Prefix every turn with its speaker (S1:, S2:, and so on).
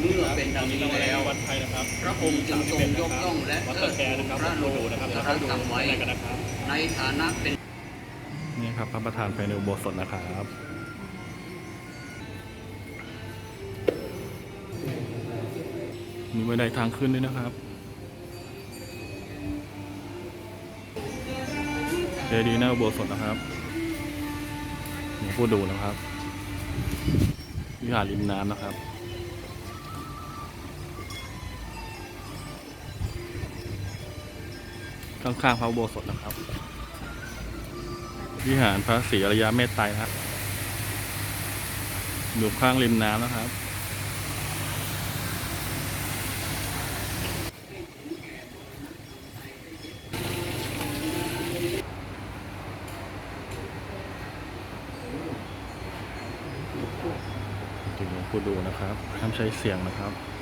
S1: เมื่อเป็นดังนี้แล้ว
S2: วัดไทยนะครับ
S1: พระองค์จึงทรงยกย่องและ
S2: วัด
S1: เทิ
S2: ตะ
S1: ด
S2: แค
S1: ทู
S2: นะ
S1: น
S2: ครับ
S1: พระโล
S2: ดูนะครับ
S1: ส
S2: แล้ว
S1: ร
S2: ก็ดู
S1: ธรรมไว้
S2: อะไรกันนะครับ
S1: ในฐานะเป็น
S2: นี่ครับพระประธานภายในอุโบสถนะครับมีบันไดทางขึ้นด้วยนะครับเจดีย์หน้าอุโบสถนะครับหลวงพ่อดูนะครับ วิหารริมน้ำนะครับ ข้างๆพระอุโบสถนะครับ วิหารพระศรีอริยเมตไตรนะครับอยู่ข้างริมน้ำนะครับถึงหลวงปู่ดูนะครับห้ามใช้เสียงนะครับ